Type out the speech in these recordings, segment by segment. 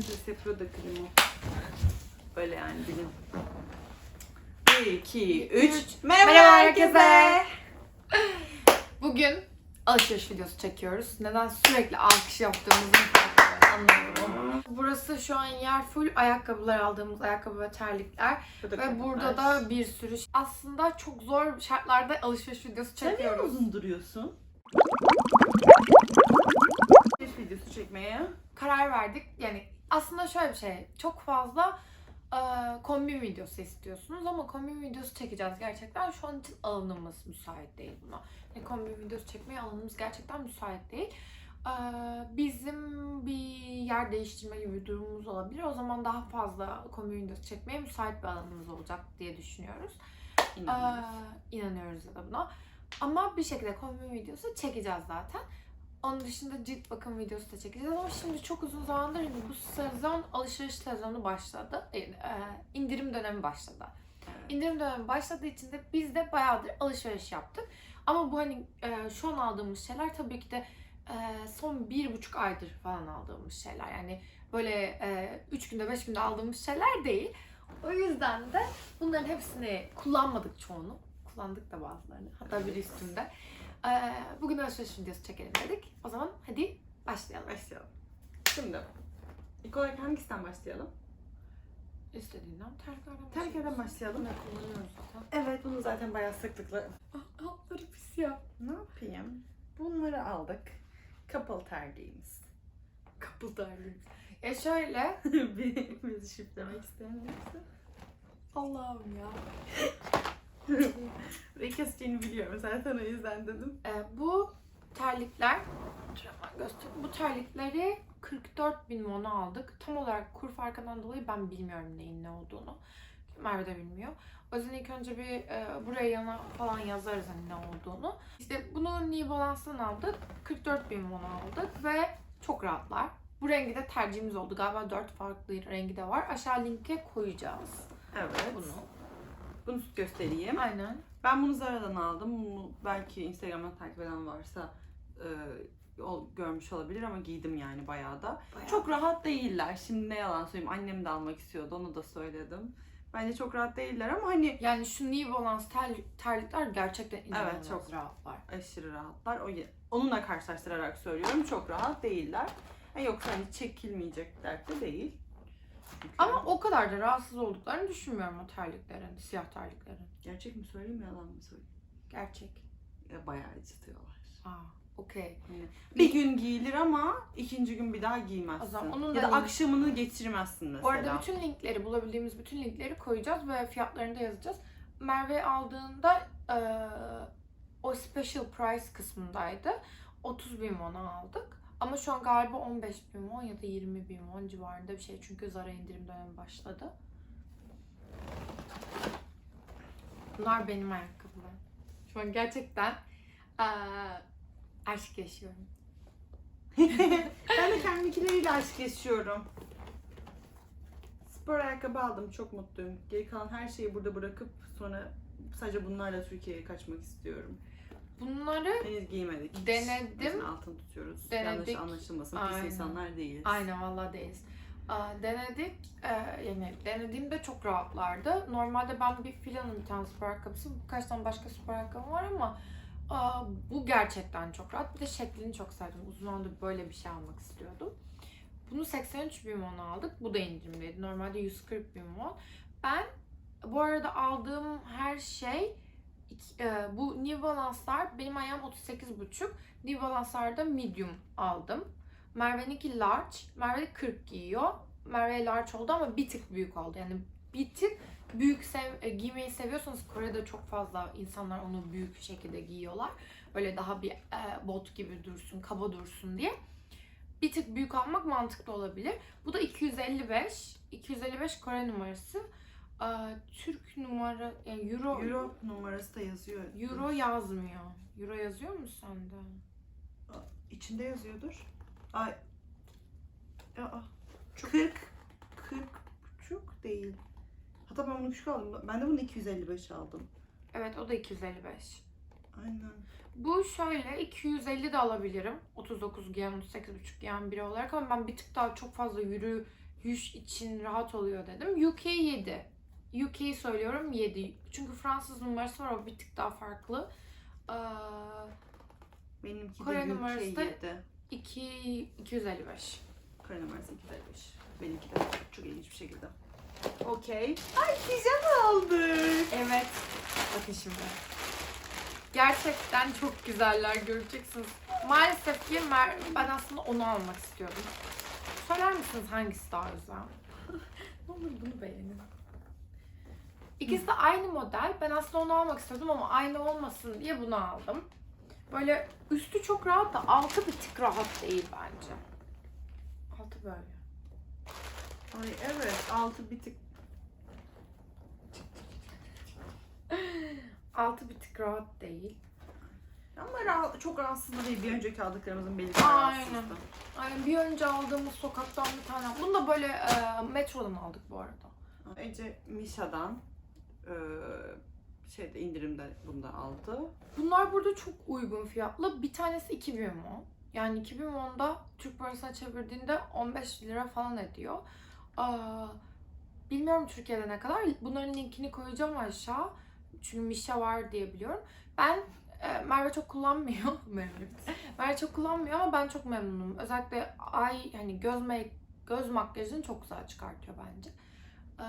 müzesi yapıyor da klima. Böyle yani bilim. 1, 2, 3. Merhaba, Merhaba herkese. herkese. Bugün alışveriş videosu çekiyoruz. Neden sürekli alkış yaptığımızı anlamıyorum. Burası şu an yer full ayakkabılar aldığımız ayakkabı ve terlikler. Ve burada da bir sürü aslında çok zor şartlarda alışveriş videosu Sen niye çekiyoruz. uzun duruyorsun? Alışveriş videosu çekmeye. Karar verdik. Yani aslında şöyle bir şey. Çok fazla e, kombin videosu istiyorsunuz ama kombin videosu çekeceğiz gerçekten. Şu an için alanımız müsait değil buna. Yani kombin videosu çekmeye alanımız gerçekten müsait değil. E, bizim bir yer değiştirme gibi bir durumumuz olabilir. O zaman daha fazla kombin videosu çekmeye müsait bir alanımız olacak diye düşünüyoruz. İnanılmaz. Ee, inanıyoruz ya da buna. Ama bir şekilde kombin videosu çekeceğiz zaten. Onun dışında cilt bakım videosu da çekeceğiz ama şimdi çok uzun zamandır hani bu sezon alışveriş sezonu başladı. E, e, indirim dönemi başladı. İndirim dönemi başladığı için de biz de bayağıdır alışveriş yaptık. Ama bu hani e, şu an aldığımız şeyler tabii ki de e, son bir buçuk aydır falan aldığımız şeyler. Yani böyle e, üç günde beş günde aldığımız şeyler değil. O yüzden de bunların hepsini kullanmadık çoğunu. Kullandık da bazılarını. Hatta biri üstünde. Ee, bugün alışveriş videosu çekelim dedik. O zaman hadi başlayalım. Başlayalım. Şimdi ilk olarak hangisinden başlayalım? İstediğinden terliklerden Terliklerden başlayalım. Ne kullanıyoruz zaten. Evet bunu zaten bayağı sıklıkla Ah, altları pis ya. Ne yapayım? Bunları aldık. Couple terliğimiz. Kapıl terliğimiz. Ya şöyle. Bizi şiflemek isteyen birisi. Allah'ım ya. Ve keseceğini biliyorum. Zaten o yüzden dedim. Ee, bu terlikler göstereyim. Bu terlikleri 44 bin won'a aldık. Tam olarak kur farkından dolayı ben bilmiyorum neyin ne olduğunu. Merve de bilmiyor. O yüzden ilk önce bir e, buraya yana falan yazarız hani ne olduğunu. İşte bunu New Balance'dan aldık. 44 bin won'a aldık ve çok rahatlar. Bu rengi de tercihimiz oldu. Galiba 4 farklı rengi de var. Aşağı linke koyacağız Evet. bunu. Bunu göstereyim. Aynen. Ben bunu Zara'dan aldım. Bunu belki Instagram'dan takip eden varsa e, o görmüş olabilir ama giydim yani bayağı da. Bayağı. Çok rahat değiller. Şimdi ne yalan söyleyeyim. Annem de almak istiyordu. Onu da söyledim. Bence çok rahat değiller ama hani Yani şu New Balance ter, terlikler gerçekten inanılmaz Evet, çok. rahatlar. aşırı rahatlar. O onunla karşılaştırarak söylüyorum. Çok rahat değiller. Yani yoksa hani çekilmeyecekler de değil. Çünkü- Ama o kadar da rahatsız olduklarını düşünmüyorum o terliklerin, siyah terliklerin. gerçek mi söyleyeyim yalan mı söyleyeyim? Gerçek. Ya bayağı acıtıyorlar. Aa, okey. Bir gün giyilir ama ikinci gün bir daha giymezsin. O zaman onun ya da da link- akşamını geçirmezsin mesela. Bu arada bütün linkleri, bulabildiğimiz bütün linkleri koyacağız ve fiyatlarını da yazacağız. Merve aldığında eee, o special price kısmındaydı. 30 bin won'a aldık. Ama şu an galiba 15 bin won ya da 20 bin won civarında bir şey. Çünkü Zara indirim dönemi başladı. Bunlar benim ayakkabılarım. Şu an gerçekten eee, aşk yaşıyorum. ben de kendimkileriyle aşk yaşıyorum. Spor ayakkabı aldım. Çok mutluyum. Geri kalan her şeyi burada bırakıp sonra sadece bunlarla Türkiye'ye kaçmak istiyorum. Bunları Henüz giymedik. Denedim. O yüzden altın tutuyoruz. Denedik. Yanlış anlaşılmasın. Pis Aynen. insanlar değiliz. Aynen vallahi değiliz. Aa, denedik. Ee, yani denediğimde çok rahatlardı. Normalde ben bir filanın bir tane spor ayakkabısı, birkaç tane başka spor ayakkabım var ama aa, bu gerçekten çok rahat. Bir de şeklini çok sevdim. Uzun zamandır böyle bir şey almak istiyordum. Bunu 83 bin won aldık. Bu da indirimdeydi. Normalde 140 bin won. Ben bu arada aldığım her şey e, bu New Balance'lar benim ayağım 38,5. New Balance'larda medium aldım. Merve'ninki large. Merve 40 giyiyor. Merve large oldu ama bir tık büyük oldu. Yani bir tık büyük sev e, giymeyi seviyorsanız Kore'de çok fazla insanlar onu büyük şekilde giyiyorlar. Böyle daha bir e, bot gibi dursun, kaba dursun diye. Bir tık büyük almak mantıklı olabilir. Bu da 255. 255 Kore numarası. E, Türk numara, yani euro, Euro numarası da yazıyor. euro yazmıyor. Euro yazıyor mu sende? İçinde yazıyordur. Ay. Aa. 40 40 buçuk değil. Hatta ben bunu küçük aldım. Ben de bunu 255 aldım. Evet o da 255. Aynen. Bu şöyle 250 de alabilirim. 39 giyen, 38,5 giyen biri olarak ama ben bir tık daha çok fazla yürü yüz için rahat oluyor dedim. UK 7. UK söylüyorum 7. Çünkü Fransız numarası var o bir tık daha farklı. Ee, Benimki Kore de numarası UK da- 7. 2 255. Kore numarası 255. Benimki de çok ilginç bir şekilde. Okey. Ay pijama aldık. Evet. Bakın şimdi. Gerçekten çok güzeller göreceksiniz. Maalesef ki Mer- ben aslında onu almak istiyordum. Söyler misiniz hangisi daha güzel? ne olur bunu beğenin. İkisi de aynı model. Ben aslında onu almak istiyordum ama aynı olmasın diye bunu aldım. Böyle üstü çok rahat da altı bir tık rahat değil bence. Altı böyle. Ay evet altı bir tık Altı bir tık rahat değil. ama rahat, çok rahatsız da değil. Bir önceki aldıklarımızın belli Aynen. rahatsızdı. Aynen bir önce aldığımız sokaktan bir tane. Bunu da böyle e, metrodan aldık bu arada. Önce Misha'dan şeyde indirimde bunu da aldı. Bunlar burada çok uygun fiyatlı. Bir tanesi 2000 won. Yani 2000 won'da Türk parasına çevirdiğinde 15 lira falan ediyor. Bilmiyorum Türkiye'de ne kadar. Bunların linkini koyacağım aşağı. Çünkü Misha var diye biliyorum. Ben e, Merve çok kullanmıyor. Merve. Merve çok kullanmıyor ama ben çok memnunum. Özellikle ay hani göz göz makyajını çok güzel çıkartıyor bence. Ee,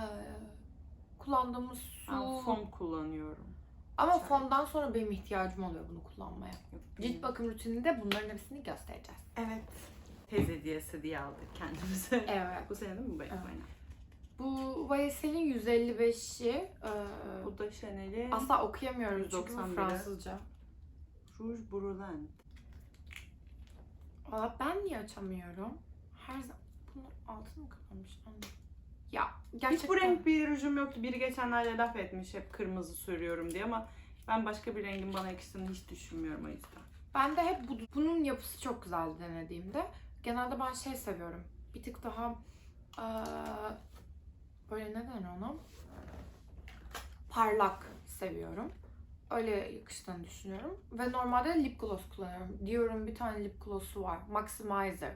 kullandığımız su Ben fon kullanıyorum. ama Şöyle. fondan sonra benim ihtiyacım oluyor bunu kullanmaya. Yok, Cilt bakım rutininde bunların hepsini göstereceğiz. Evet. Tez hediyesi diye aldık kendimize. Evet. Bu sene değil mi bu? Evet. Aynen. Bu YSL'in 155'i. e, Bu da Chanel'in asla bu 191'i. Fransızca. Rouge Brulent. Valla ben niye açamıyorum? Her zaman bunun altı mı kapanmış? Anladım. Ya gerçekten. Hiç bu renk bir rujum yoktu. Biri geçenlerde laf etmiş hep kırmızı sürüyorum diye ama ben başka bir rengin bana yakıştığını hiç düşünmüyorum o yüzden. Ben de hep bu, bunun yapısı çok güzeldi denediğimde. Genelde ben şey seviyorum. Bir tık daha eee, böyle ne denir ona? Parlak seviyorum. Öyle yakıştığını düşünüyorum. Ve normalde lip gloss kullanıyorum. Diyorum bir tane lip gloss'u var. Maximizer.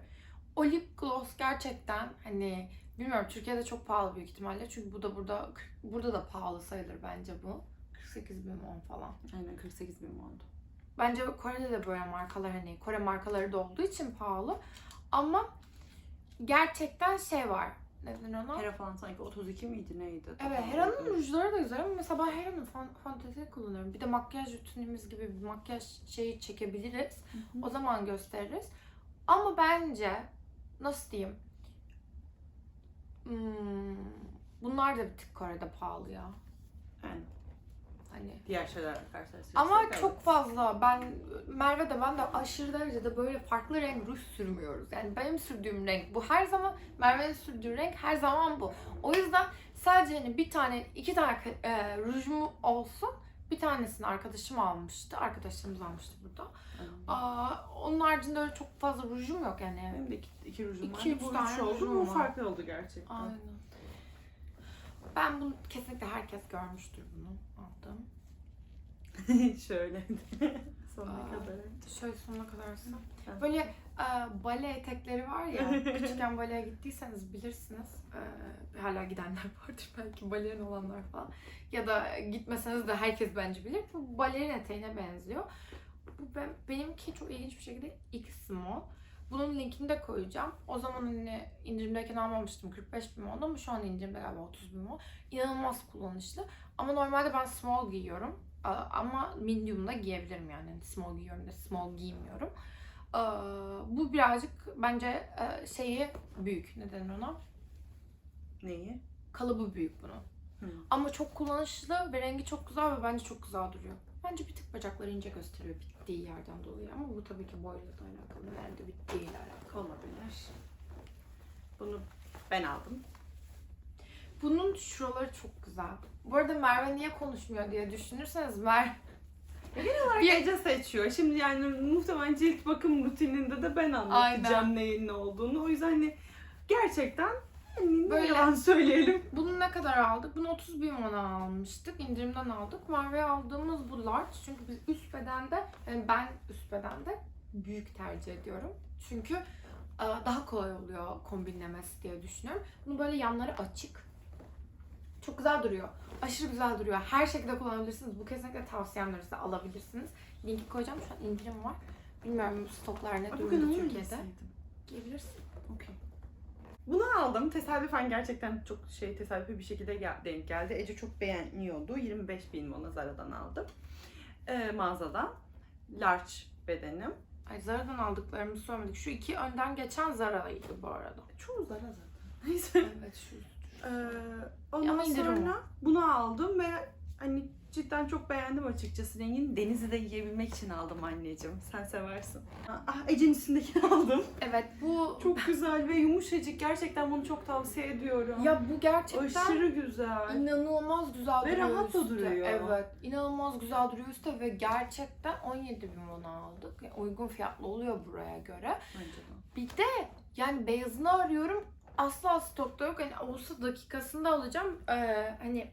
O lip gloss gerçekten hani bilmiyorum Türkiye'de çok pahalı büyük ihtimalle. Çünkü bu da burada burada da pahalı sayılır bence bu. 48 bin won falan. Aynen 48 bin oldu. Bence Kore'de de böyle markalar hani Kore markaları da olduğu için pahalı. Ama gerçekten şey var. Neden ona? Hera falan sanki 32 miydi neydi? Evet, Hera'nın rujları da güzel ama mesela ben Hera'nın fan, fantezi kullanıyorum. Bir de makyaj rutinimiz gibi bir makyaj şeyi çekebiliriz. O zaman gösteririz. Ama bence nasıl diyeyim? Hmm, bunlar da bir tık Kore'de pahalı ya. Yani Hani diğer şeylerle karşılaştırırsak Ama evet. çok fazla ben Merve de ben de aşırı derecede böyle farklı renk ruj sürmüyoruz. Yani benim sürdüğüm renk bu. Her zaman Merve'nin sürdüğü renk her zaman bu. O yüzden sadece hani bir tane iki tane e, rujum olsun. Bir tanesini arkadaşım almıştı. Arkadaşlarımız almıştı burada. Aa, onun haricinde öyle çok fazla rujum yok yani. Benim de iki, iki rujum var. İki, üç Bu tane üç oldu. rujum var. farklı oldu gerçekten. Aynen. Ben bunu kesinlikle herkes görmüştür bunu aldım. Şöyle. Sonuna Aa. kadar. Şöyle sonuna kadar ise. Evet. Böyle e, bale etekleri var ya, küçükken baleye gittiyseniz bilirsiniz. E, hala gidenler vardır belki balerin olanlar falan. Ya da gitmeseniz de herkes bence bilir. Bu balerin eteğine benziyor. Bu ben, benimki çok ilginç bir şekilde X small. Bunun linkini de koyacağım. O zaman hani indirimdeyken almamıştım 45 bin won ama şu an indirimde galiba 30 bin won. İnanılmaz kullanışlı. Ama normalde ben small giyiyorum. Ama medium'da giyebilirim yani. Hani Small giyiyorum da small giymiyorum. Bu birazcık bence e, şeyi büyük. Neden ona? Neyi? Kalıbı büyük bunun. Hı. Ama çok kullanışlı ve rengi çok güzel ve bence çok güzel duruyor. Bence bir tık bacakları ince gösteriyor bittiği yerden dolayı ama bu tabii ki boyla da alakalı. Nerede bittiğiyle alakalı. Olabilir. Bunu ben aldım. Bunun şuraları çok güzel. Bu arada Merve niye konuşmuyor diye düşünürseniz Merve Bir gece seçiyor. Şimdi yani muhtemelen cilt bakım rutininde de ben anlatacağım Aynen. neyin ne olduğunu. O yüzden hani gerçekten Böyle- yalan söyleyelim. Bunu ne kadar aldık? Bunu 30 bin won'a almıştık. İndirimden aldık. Merve'ye aldığımız bu large. Çünkü biz üst bedende, yani ben üst bedende büyük tercih ediyorum. Çünkü e, daha kolay oluyor kombinlemesi diye düşünüyorum. Bunu böyle yanları açık. Çok güzel duruyor. Aşırı güzel duruyor. Her şekilde kullanabilirsiniz. Bu kesinlikle tavsiyemdir size alabilirsiniz. Linki koyacağım. Şu an indirim var. Bilmiyorum stoklar ne durumda Türkiye'de. Giyebilirsin. Okey. Bunu aldım. Tesadüfen gerçekten çok şey tesadüfi bir şekilde gel- denk geldi. Ece çok beğeniyordu. 25 bin ona Zara'dan aldım. Ee, mağazadan. Large bedenim. Ay Zara'dan aldıklarımızı söylemedik. Şu iki önden geçen Zara'ydı bu arada. Çoğu Zara zaten. Neyse. Evet şu. Ee, ondan Ama indirim sonra bunu aldım ve hani cidden çok beğendim açıkçası rengini. Denizi de giyebilmek için aldım anneciğim. Sen seversin. Ah Ece'nin üstündekini aldım. Evet bu Çok güzel ve yumuşacık. Gerçekten bunu çok tavsiye ediyorum. ya bu gerçekten Aşırı güzel. İnanılmaz güzel Ve duruyor rahat da üstte. duruyor. Evet. inanılmaz güzel duruyor üstte ve gerçekten 17 bin ona aldık. Yani uygun fiyatlı oluyor buraya göre. Bence de. Bir de yani beyazını arıyorum. Asla stokta yok. Hani olsa dakikasında alacağım. Ee, hani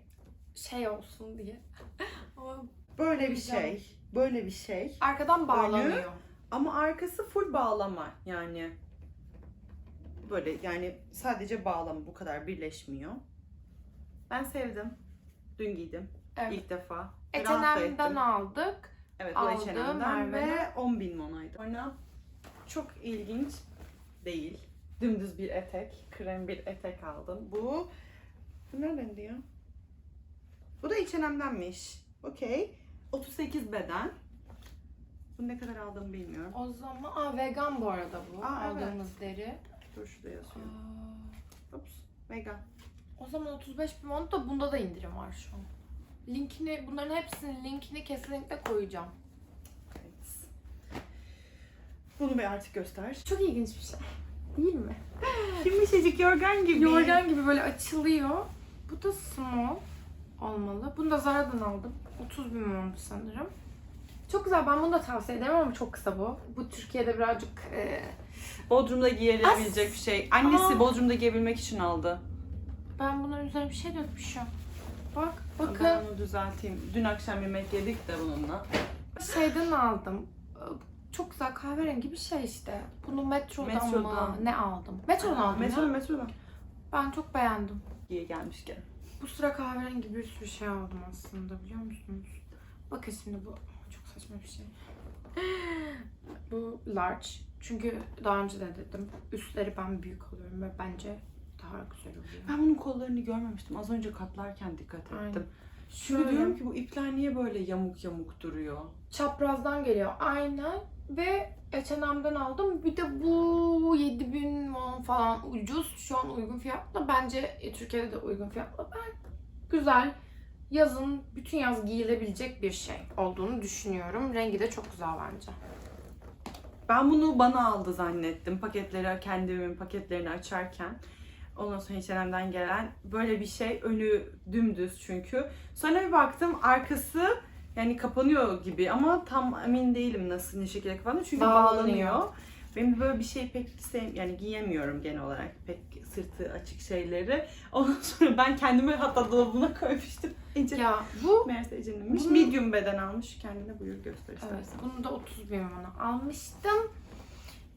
şey olsun diye. Ama Böyle bir Güzel. şey. Böyle bir şey. arkadan bağlanıyor. Ama arkası full bağlama yani. Böyle yani sadece bağlama bu kadar birleşmiyor. Ben sevdim. Dün giydim. Evet. İlk defa. Rahat da H&M'den ettim. aldık. Evet bu H&M'den Merve'nin. ve 10 bin monaydı. Sonra çok ilginç değil. Dümdüz bir etek, krem bir etek aldım. Bu, bu nereden diyor? Bu da H&M'denmiş. Okey. 38 beden. Bu ne kadar aldığımı bilmiyorum. O zaman aa vegan bu arada bu Aa, aldığımız deri. Dur şurada yazıyor. Aa, Ups. Vegan. O zaman 35 bin won da bunda da indirim var şu an. Linkini, bunların hepsinin linkini kesinlikle koyacağım. Evet. Bunu bir artık göster. Çok ilginç bir şey. Değil mi? Yumuşacık yorgan gibi. Yorgan gibi böyle açılıyor. Bu da small olmalı. Bunu da Zara'dan aldım. 30 bin won sanırım. Çok güzel. Ben bunu da tavsiye ederim ama çok kısa bu. Bu Türkiye'de birazcık e, Bodrum'da giyilebilecek As- bir şey. Annesi Aa. Bodrum'da giyebilmek için aldı. ben bunun üzerine bir şey dökmüşüm. Bak, Ben bakın onu düzelteyim. Dün akşam yemek yedik de bununla. şeyden aldım. Çok güzel kahverengi bir şey işte. Bunu metrodan, Metrodan. mı ne aldım? Metrodan aldım Metroda ya. metroda. Ben çok beğendim. Giye gelmişken. Bu sıra kahverengi bir sürü şey aldım aslında biliyor musunuz? Bakın şimdi bu çok saçma bir şey. Bu large. Çünkü daha önce de dedim. Üstleri ben büyük alıyorum ve bence daha güzel oluyor. Ben bunun kollarını görmemiştim. Az önce katlarken dikkat ettim. Aynen. Şöyle diyorum ki bu ipler niye böyle yamuk yamuk duruyor? çaprazdan geliyor. Aynen. Ve H&M'den aldım. Bir de bu 7000 won falan ucuz. Şu an uygun fiyatla. Bence e, Türkiye'de de uygun fiyatla. Ben güzel yazın bütün yaz giyilebilecek bir şey olduğunu düşünüyorum. Rengi de çok güzel bence. Ben bunu bana aldı zannettim. Paketleri, kendimin paketlerini açarken. Ondan sonra H&M'den gelen böyle bir şey. Önü dümdüz çünkü. Sonra bir baktım arkası yani kapanıyor gibi ama tam emin değilim nasıl ne şekilde kapanıyor. Çünkü Bağlanıyor. bağlanıyor. Benim böyle bir şey pek sev yani giyemiyorum genel olarak pek sırtı açık şeyleri. Ondan sonra ben kendimi hatta dolabına koymuştum. Ece. Ya bu Meğerse Ece'ninmiş. Bunu- Medium beden almış. Kendine buyur göster Evet, istersen. bunu da 30 bin bana almıştım.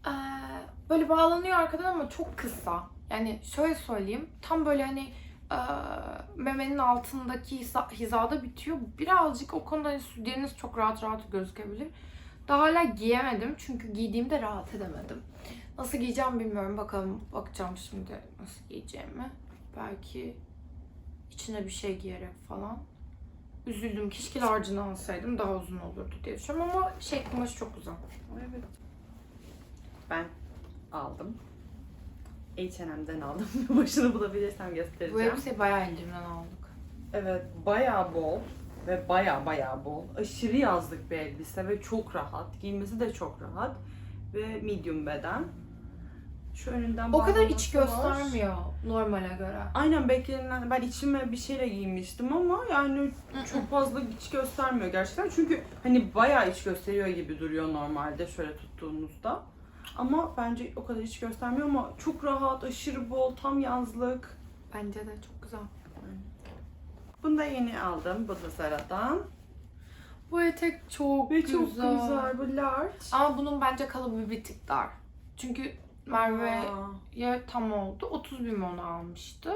Ee, böyle bağlanıyor arkadan ama çok kısa. Yani şöyle söyleyeyim, tam böyle hani e, memenin altındaki hiza- hizada bitiyor. Birazcık o konuda hani sütyeniniz çok rahat rahat gözükebilir. Daha hala giyemedim çünkü giydiğimde rahat edemedim. Nasıl giyeceğim bilmiyorum. Bakalım bakacağım şimdi nasıl giyeceğimi. Belki içine bir şey giyerek falan. Üzüldüm. Keşke large'ını alsaydım daha uzun olurdu diye düşünüyorum ama şey kumaşı çok güzel. Evet. Ben aldım. H&M'den aldım. Başını bulabilirsem Bu göstereceğim. elbiseyi bayağı indirimden aldık. Evet, bayağı bol ve bayağı bayağı bol. Aşırı yazlık bir elbise ve çok rahat. Giymesi de çok rahat ve medium beden. Şu önünden O kadar iç var. göstermiyor normale göre. Aynen beklenen ben içime bir şeyle giymiştim ama yani çok fazla iç göstermiyor gerçekten. Çünkü hani bayağı iç gösteriyor gibi duruyor normalde şöyle tuttuğunuzda. Ama bence o kadar iç göstermiyor ama çok rahat, aşırı bol, tam yazlık. Bence de çok güzel. Bunu da yeni aldım. Bu da Zara'dan. Bu etek çok Ve güzel. çok güzel. Bu large. Ama bunun bence kalıbı bir tık dar. Çünkü Merve'ye tam oldu. 30 bin onu almıştı.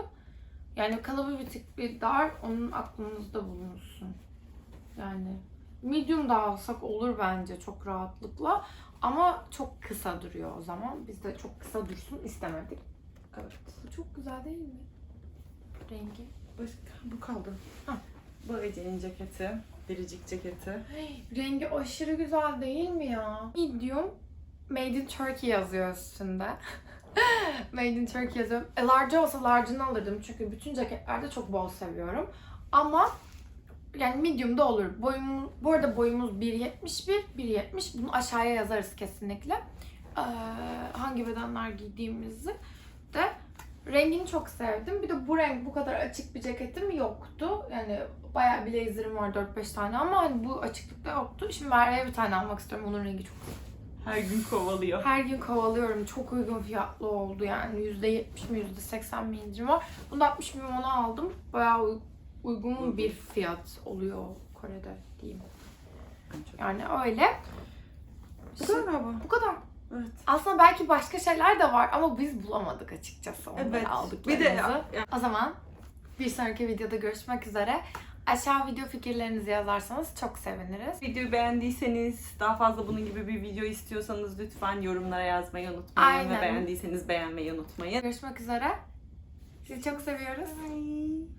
Yani kalıbı bir tık bir dar. Onun aklınızda bulunsun. Yani medium da alsak olur bence çok rahatlıkla. Ama çok kısa duruyor o zaman. Biz de çok kısa dursun istemedik. Evet. Bu çok güzel değil mi? Rengi. Başka bu kaldı. Ha. Bu Ece'nin ceketi. Biricik ceketi. Hey, rengi aşırı güzel değil mi ya? Medium Made in Turkey yazıyor üstünde. Made in Turkey yazıyor. E, large olsa large'ını alırdım çünkü bütün ceketlerde çok bol seviyorum. Ama yani medium da olur. Boyum, bu arada boyumuz 1.71, 1.70. Bunu aşağıya yazarız kesinlikle. Ee, hangi bedenler giydiğimizi de rengini çok sevdim. Bir de bu renk bu kadar açık bir ceketim yoktu. Yani bayağı blazer'ım var 4-5 tane ama hani bu açıklıkta yoktu. Şimdi Merve'ye bir tane almak istiyorum. Onun rengi çok Her gün kovalıyor. her gün kovalıyorum. Çok uygun fiyatlı oldu yani. %70 mi %80 mi indirim var. Bunu da 60 bin ona aldım. Bayağı uygun bir fiyat oluyor Kore'de diyeyim. Yani öyle. Bu kadar galiba. Bu kadar. Evet. Aslında belki başka şeyler de var ama biz bulamadık açıkçası onları Evet. aldıklarımızı. Bir de ya- O zaman bir sonraki videoda görüşmek üzere. Aşağı video fikirlerinizi yazarsanız çok seviniriz. Videoyu beğendiyseniz, daha fazla bunun gibi bir video istiyorsanız lütfen yorumlara yazmayı unutmayın. Aynen. Ve beğendiyseniz beğenmeyi unutmayın. Görüşmek üzere. Sizi çok seviyoruz. Bye.